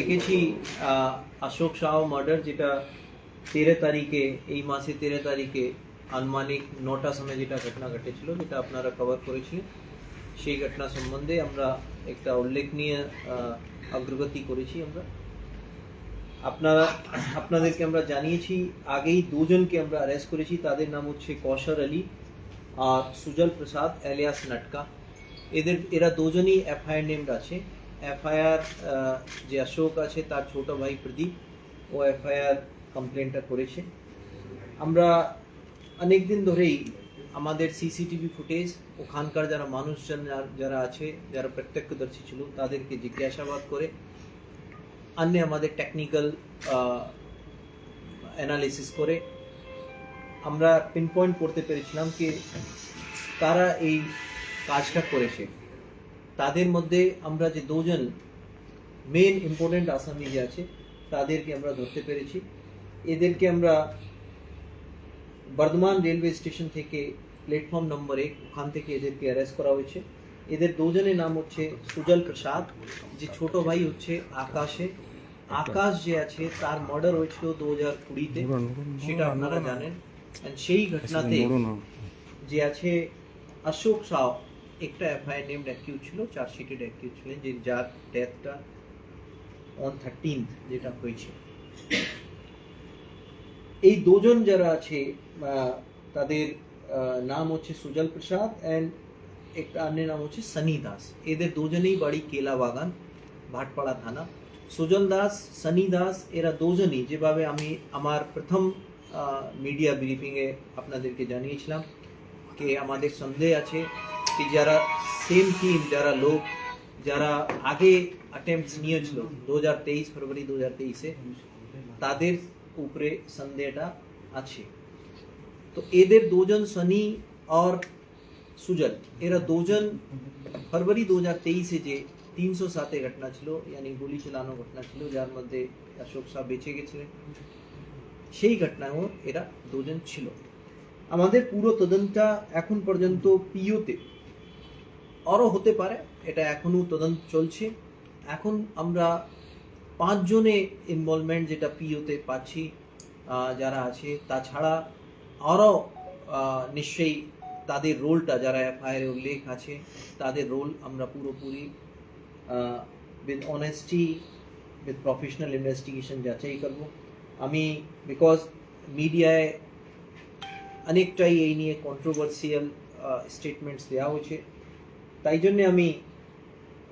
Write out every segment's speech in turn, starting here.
দেখেছি অশোক শাহ মার্ডার যেটা তেরো তারিখে, এই মাসে তেরো তারিখে আনুমানিক নটা সময় যেটা ঘটনা ঘটেছিল, যেটা আপনারা কভার করেছিলেন, সেই ঘটনা সম্বন্ধে আমরা একটা উল্লেখনীয় অগ্রগতি করেছি আমরা। আপনারা, আপনাদেরকে আমরা জানিয়েছি, আগেই দুজনকে আমরা অ্যারেস্ট করেছি, তাদের নাম হচ্ছে কৌশর আলী আর সুজল প্রসাদ এলিয়াস নাটকা। এদের, এরা দুজনই এফআইআর নেমড আছে। এফআইআর যে অশোক আছে, তার ছোট ভাই প্রদীপ, ও এফআইআর কমপ্লেনটা করেছে। আমরা অনেক দিন ধরেই আমাদের সিসিটিভি ফুটেজ ওখানকার যারা মানুষজন যারা আছে, যারা প্রত্যক্ষদর্শী ছিল, তাদেরকে জিজ্ঞাসাবাদ করে অন্য আমাদের টেকনিক্যাল অ্যানালিসিস করে। আমরা পিন পয়েন্ট করতে পেরেছিলাম কি তারা এই কাজটা করেছে। তাদের মধ্যে আমরা যে দুজন মেন ইম্পর্টেন্ট আসামি যে আছে তাদেরকে আমরা ধরতে পেরেছি। এদেরকে আমরা বর্ধমান রেলওয়ে স্টেশন থেকে প্ল্যাটফর্ম নম্বর এক ওখান থেকে এদেরকে অ্যারেস্ট করা হয়েছে। এদের দুজনের নাম হচ্ছে সুজল প্রসাদ যে ছোট ভাই হচ্ছে আকাশে। আকাশ যে আছে তার মার্ডার হয়েছিল দু হাজার কুড়িতে। সেটা আপনারা জানেন। সেই ঘটনাতে যে আছে অশোক সাউ একটা এফআইআর নেমড অ্যাকিউজ ছিল চার্জশিটেড অ্যাকিউজ ছিলেন, যে যার ডেথটা অন থার্টিন যেটা হয়েছে। এই দুজন যারা আছে তাদের নাম হচ্ছে সুজল প্রসাদ অ্যান্ড একটা অন্য নাম হচ্ছে সনি দাস। এদের দুজনেই বাড়ি কেলা বাগান, ভাটপাড়া থানা। সুজল দাস, সনি দাস, এরা দুজনই যেভাবে আমি আমার প্রথম মিডিয়া ব্রিফিংয়ে আপনাদেরকে জানিয়েছিলাম যে আমাদের সন্দেহ আছে। কি যারা সেম টিম যারা লোক, যারা আগে অ্যাটেম্পটস নিয়েছিল, দু হাজার তেইশ ফেব্রুয়ারি দু হাজার তাদের উপরে সন্দেহটা আছে। তো এদের দুজন সনি আর সুজল এরা দুজন ফরवरी দু হাজার তেইশে যে তিনশো সাতে ঘটনা ছিল, ইয়ানি গুলি চালানো ঘটনা ছিল, যার মধ্যে অশোক সাহ বেঁচে গেছিলেন, সেই ঘটনায়ও এরা দুজন ছিল। আমাদের পুরো তদন্তটা এখন পর্যন্ত পিওতে আরও হতে পারে, এটা এখনও তদন্ত চলছে। এখন আমরা পাঁচজনে ইনভলভমেন্ট যেটা পিওতে পাচ্ছি যারা আছে, তাছাড়া আরও নিশ্চয়ই তাদের রোলটা, যারা এফআইআর উল্লেখ আছে, তাদের রোল আমরা পুরোপুরি with honesty with professional investigation যাচাই করব। আমি বিকজ মিডিয়ায় অনেকটাই এই নিয়ে কন্ট্রোভার্সিয়াল স্টেটমেন্টস দেওয়া হয়েছে। তাই জন্যে আমি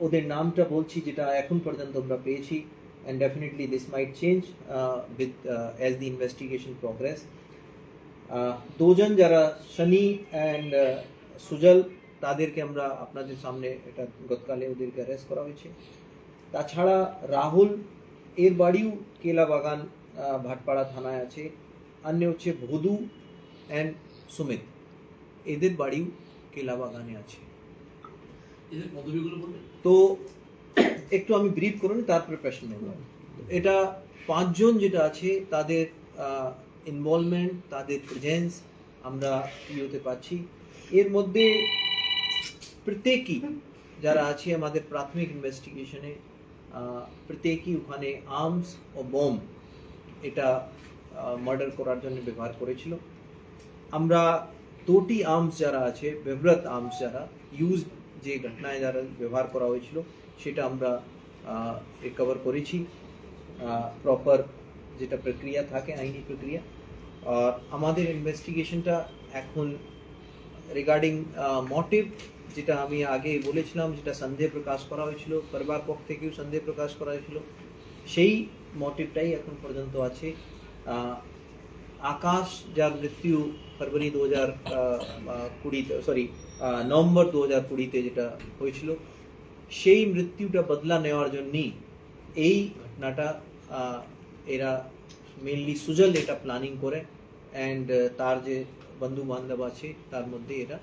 ওদের নামটা বলছি, যেটা এখন পর্যন্ত আমরা পেয়েছি and definitely this might change with as the investigation progress দুজন যারা শনি অ্যান্ড সুজল, তাদেরকে আমরা আপনাদের সামনে এটা গতকালে ওদেরকে অ্যারেস্ট করা হয়েছে। তাছাড়া রাহুল, এর বাড়িও কেলা বাগান ভাটপাড়া থানায় আছে, অন্য হচ্ছে ভদু অ্যান্ড সুমিত। এদের বাড়িও কেলা বাগানে আছে। তো একটু আমি ব্রিফ করুন তারপরে প্রশ্ন নেব। এটা পাঁচজন যেটা আছে, তাদের ইনভলভমেন্ট তাদের প্রেজেন্স আমরা ইয়েতে পাচ্ছি। এর মধ্যে প্রত্যেকই যারা আছে আমাদের প্রাথমিক ইনভেস্টিগেশনে প্রত্যেকই ওখানে আর্মস ও বোম এটা মার্ডার করার জন্য ব্যবহার করেছিল। আমরা দুটি আর্মস যারা আছে, ব্যবহৃত আর্মস যারা ইউজ যে ঘটনায় যারা ব্যবহার করা হয়েছিল, সেটা আমরা রিকভার করেছি। প্রপার যেটা প্রক্রিয়া থাকে, আইনি প্রক্রিয়া। আর আমাদের ইনভেস্টিগেশনটা এখন রিগার্ডিং মোটিভ যেটা আমি আগে বলেছিলাম, যেটা সন্দেহ প্রকাশ করা হয়েছিল পরিবার পক্ষ থেকেও সন্দেহ প্রকাশ করা হয়েছিল, সেই মোটিভটাই এখন পর্যন্ত আছে। আকাশ যার মৃত্যু ফেব্রুয়ারি দু হাজার কুড়িতে সরি নভেম্বর দু হাজার কুড়িতে যেটা হয়েছিল, সেই মৃত্যুটা বদলা নেওয়ার জন্যই এই ঘটনাটা এরা মেনলি সুজল এটা প্ল্যানিং করে অ্যান্ড তার যে বন্ধু বান্ধব আছে, তার মধ্যে এরা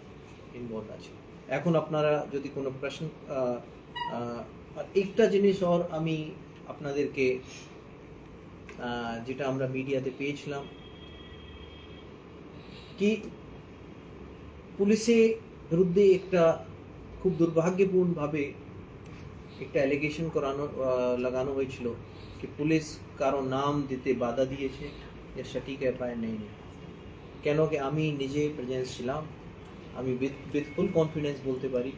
ইনভলভ আছে। এখন আপনারা যদি কোনো প্রশ্ন আর একটা জিনিস ওর আমি আপনাদেরকে যেটা আমরা মিডিয়াতে পেয়েছিলাম, কি পুলিশের বিরুদ্ধে একটা খুব দুর্ভাগ্যপূর্ণভাবে একটা অ্যালিগেশন করানো লাগানো হয়েছিল কি পুলিশ কারও নাম দিতে বাধা দিয়েছে এ সঠিক এফআইআর নেই কেন কি আমি নিজে প্রেজেন্স ছিলাম আমি উইথ ফুল কনফিডেন্স বলতে পারি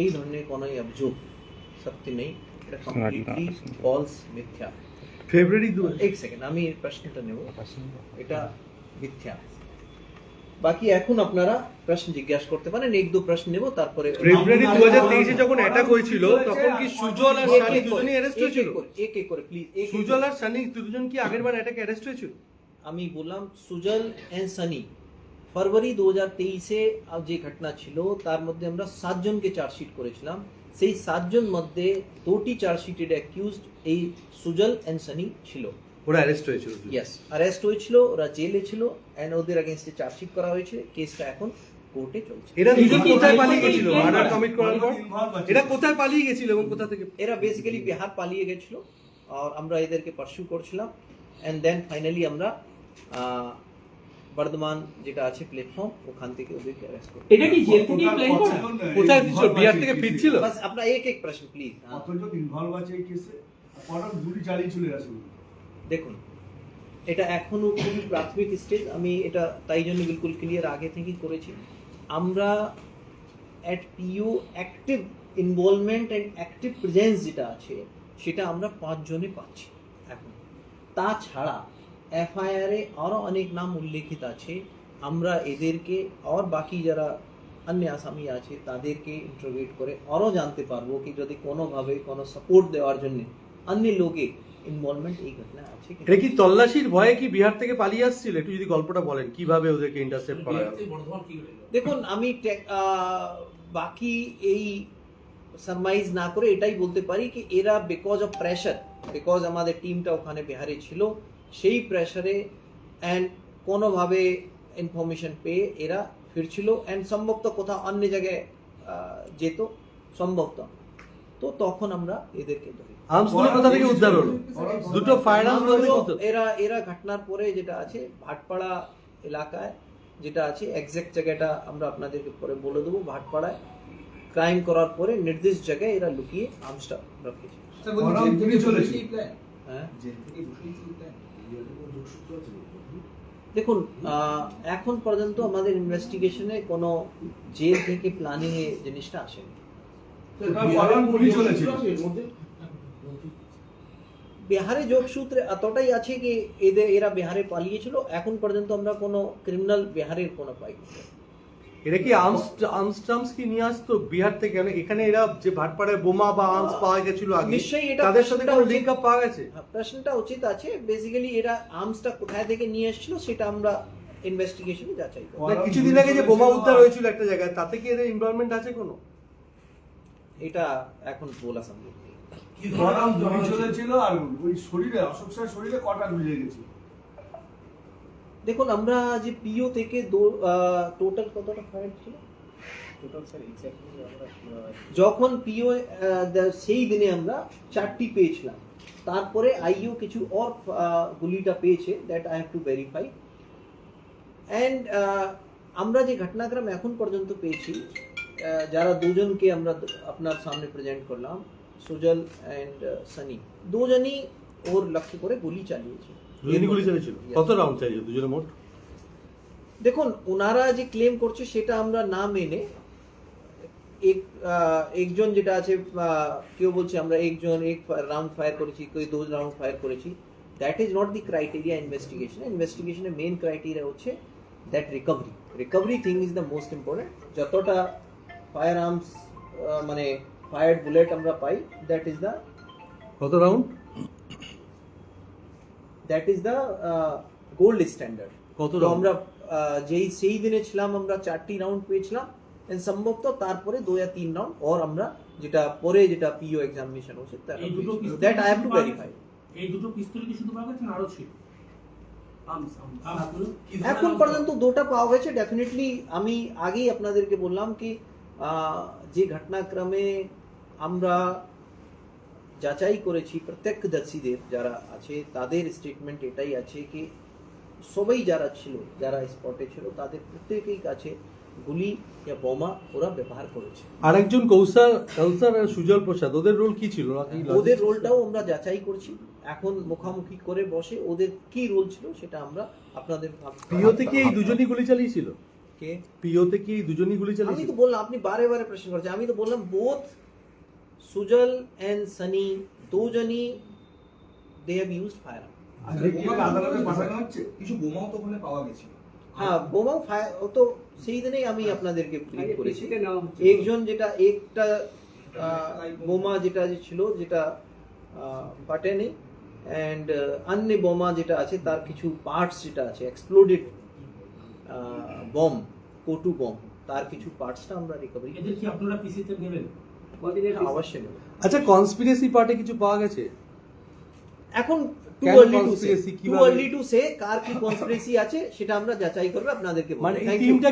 এই ধরনের কোনো অভিযোগ সত্যি নেই এটা কমপ্লিটলি ফলস মিথ্যা। ফেব্রুয়ারি দু এক সেকেন্ড আমি প্রশ্নটা নেব। এটা মিথ্যা। বাকি এখন আপনারা প্রশ্ন জিজ্ঞাসা করতে পারেন এক দু প্রশ্ন নেব তারপরে ফেব্রুয়ারি দু হাজার তেইশে যখন অ্যাটাক হয়েছিল তখন কি সুজল আর সানি এক দুজনেই অ্যারেস্ট এক এক হয়েছিল? এক এক করে প্লিজ সুজল আর সানি দুজন কি আগের বার অ্যাটাকে অ্যারেস্ট হয়েছিল? আমি বললাম সুজল এন্ড সানি ফেব্রুয়ারি দু হাজার তেইশে যে ঘটনা ছিল তার মধ্যে আমরা সাতজনকে চার্জশিট করেছিলাম। সেই সাতজন মধ্যে দুটি চার্জশিটেড অ্যাকিউজড এই সুজল এন্ড সানি ছিল। ওরা অ্যারেস্ট হয়েছিল ইয়েস অ্যারেস্ট হয়েছিল ওরা জেলে ছিল এন্ড ওদের এগেনস্টে চার্জশিট করা হয়েছে। কেসটা এখন কোর্টে চলছে। এরা দুজন কোথায় পালিয়ে গেছিল? মার্ডার কমিট করার পর? এরা কোথায় পালিয়ে গেছিল এবং কোথা থেকে? এরা বেসিক্যালি বিহার পালিয়ে গেছিল আর আমরা এদেরকে করছিলাম অ্যান্ড দেন ফাইনালি আমরা বর্ধমান যেটা আছে প্ল্যাটফর্ম ওখান থেকে ওদেরকে অ্যারেস্ট করি এটা কি জেল থেকে প্ল্যান করা? কোথায় ফিরছিল বিহার থেকে ফিরছিল? বাস আপনার এক এক প্রশ্ন প্লিজ কতজন ইনভলভ আছে এই কেসে গুলি দেখুন, এটা এখনও খুবই প্রাথমিক স্টেজ আমি এটা তাই জন্য বিলকুল ক্লিয়ার আগে থেকেই করেছি। আমরা at PU active involvement and active presence যেটা আছে, সেটা আমরা পাঁচজনে পাচ্ছি এখন। তাছাড়া এফআইআরে আরও অনেক নাম উল্লেখিত আছে, আমরা এদেরকে আর বাকি যারা অন্য আসামি আছে, তাদেরকে ইন্টারোগেট করে আরও জানতে পারব কি যদি কোনোভাবে কোনো সাপোর্ট দেওয়ার জন্য অন্য লোকে ইনভলভমেন্ট এই ঘটনা আছে এটা কি তল্লাশির ভয়ে কি বিহার থেকে পালিয়ে আসছিল? একটু যদি গল্পটা বলেন কীভাবে ওদেরকে ইন্টারসেপ্ট করা? দেখুন আমি বাকি এই সারমাইজ না করে এটাই বলতে পারি কি এরা বিকজ অফ প্রেশার বিকজ আমাদের টিমটা ওখানে বিহারে ছিল সেই প্রেশারে অ্যান্ড কোনোভাবে ইনফরমেশন পেয়ে এরা ফিরছিল অ্যান্ড সম্ভবত কোথাও অন্য জায়গায় যেত সম্ভবত তো তখন আমরা এদেরকে ধরি। আর্মস কোথা থেকে উদ্ধার হলো। দুটো ফায়ার আর্মস কোথা থেকে উদ্ধার এরা এরা ঘটনার পরে যেটা আছে ভাটপাড়া এলাকায় যেটা আছে এক্সাক্ট জায়গাটা আমরা আপনাদেরকে পরে বলে দেবো। ভাটপাড়ায় ক্রাইম করার পরে নির্দিষ্ট জায়গায় এরা লুকিয়ে আর্মসটা রেখেছে চলেছে হ্যাঁ? দেখুন আহ, এখন পর্যন্ত আমাদের ইনভেস্টিগেশনে কোনো জেল থেকে প্ল্যানিং এ জিনিসটা আসেনি কটা গুলি চলেছে এর মধ্যে বিহারে যোগসূত্রে এতটাই আছে কি এদের এরা বিহারে পালিয়েছিল এখন পর্যন্ত আমরা কোনো ক্রিমিনাল বিহারের কোনো পাই এরা কি আর্মস আর্মস টার্মস কি নিয়ে আসতো বিহার থেকে? মানে এখানে এরা যে ভাটপাড়ায় বোমা বা আর্মস পাওয়া গেছিল আগে নিশ্চয়ই এটা তাদের সাথে কোনো। লিঙ্ক আপ পাওয়া গেছে? হ্যাঁ, প্রশ্নটা উচিত আছে। বেসিক্যালি এরা আর্মসটা কোথায় থেকে নিয়ে এসেছিল সেটা আমরা ইনভেস্টিগেশনে যাচাই করব। কিছুদিন আগে যে বোমা উদ্ধার হয়েছিল একটা জায়গায় তাতে কি এদের ইনভলভমেন্ট আছে কোনো? এটা এখন বলা সম্ভব নেই? চলেছিল আর ওই শরীরে অশোক স্যার শরীরে কটা গুলি লেগেছে দেখুন আমরা যে পিও থেকে টোটাল কতটা ফায়ার ছিল? যখন পিও সেই দিনে আমরা চারটি পেয়েছিলাম। তারপরে আইও কিছু আহ, গুলিটা পেয়েছে that I have to verify and আমরা যে ঘটনাক্রম এখন পর্যন্ত পেয়েছি যারা দুজনকে আমরা আপনার সামনে প্রেজেন্ট করলাম সুজল অ্যান্ড সানি। দুজনই ওর লক্ষ্য করে গুলি চালিয়েছে। দুজনই গুলি চলেছিল কত রাউন্ড চাইছিল দুজনে মোট? দেখুন ওনারা যে ক্লেম করছে সেটা আমরা না মেনে এক একজন যেটা আছে কেউ বলছে আমরা একজন এক রাউন্ড ফায়ার করেছি কেউ দু রাউন্ড ফায়ার করেছি। That is not the criteria investigation ইনভেস্টিগেশনের main criteria হচ্ছে that recovery recovery thing is the most important যতটা ফায়ার আর্মস মানে ফায়ার বুলেট আমরা পাই দ্যাট ইজ দ্য কত round that is the gold standard কত আমরা আহ, যেই সেই দিনে ছিলাম আমরা চারটি রাউন্ড পেয়েছিলাম সম্ভবত তারপরে দু या তিন রাউন্ড ওর আমরা যেটা পরে যেটা পিও এক্সামিনেশন হচ্ছে এই দুটো that I have to verify এই দুটো পিস্তল কি শুধু পাওয়া গেছে না আরও ছিল? এখন পর্যন্ত দুটা পাওয়া গেছে ডেফিনেটলি আমি আগেই আপনাদেরকে বললাম কি যে ঘটনাক্রমে আমরা যাচাই করেছি প্রত্যক্ষদর্শীদের যারা আছে তাদের স্টেটমেন্ট এটাই আছে কি সবাই যারা ছিল যারা স্পটে ছিল তাদের প্রত্যেকেই কাছে গুলি বা বোমা ওরা ব্যবহার করেছে। আরেকজন কৌসার কৌসার আর সুজল প্রসাদ ওদের রোল কি ছিল? ওদের রোলটাও আমরা যাচাই করছি। এখন মুখামুখি করে বসে ওদের কি রোল ছিল সেটা আমরা আপনাদের ভাব- পিওতে কি এই দুজনই গুলি চালিয়েছিল? কে? পিওতে কি দুজনই গুলি আমি তো বললাম আপনি বারে বারে প্রশ্ন করছেন। আমি তো বললাম বোথ সুজল এন্ড সানি দুজনই দে হ্যাভ ইউজড ফায়ার আজকে বোমাকে আদালতে পাঠানো হচ্ছে? কিছু বোমাও তো ওখানে পাওয়া গেছিল হ্যাঁ বোমাও ফায়ার ও তো সেই দিনেই আমি আপনাদেরকে ব্রিফ করেছি। একজন যেটা একটা বোমা যেটা যে ছিল যেটা বাটেনি অ্যান্ড অন্য বোমা যেটা আছে তার কিছু পার্টস যেটা আছে এক্সপ্লোডেড বম কোটু বম তার কিছু পার্টসটা আমরা রিকভারি এদের কি আপনারা পিসিতে নেবেন? অবশ্যই। আচ্ছা কনস্পিরেসি পার্টে কিছু পাওয়া গেছে? এখন too early to say? Too early to say কার কি কনস্পিরেসি আছে সেটা আমরা যাচাই করবে আপনাদেরকে মানে এই টিমটা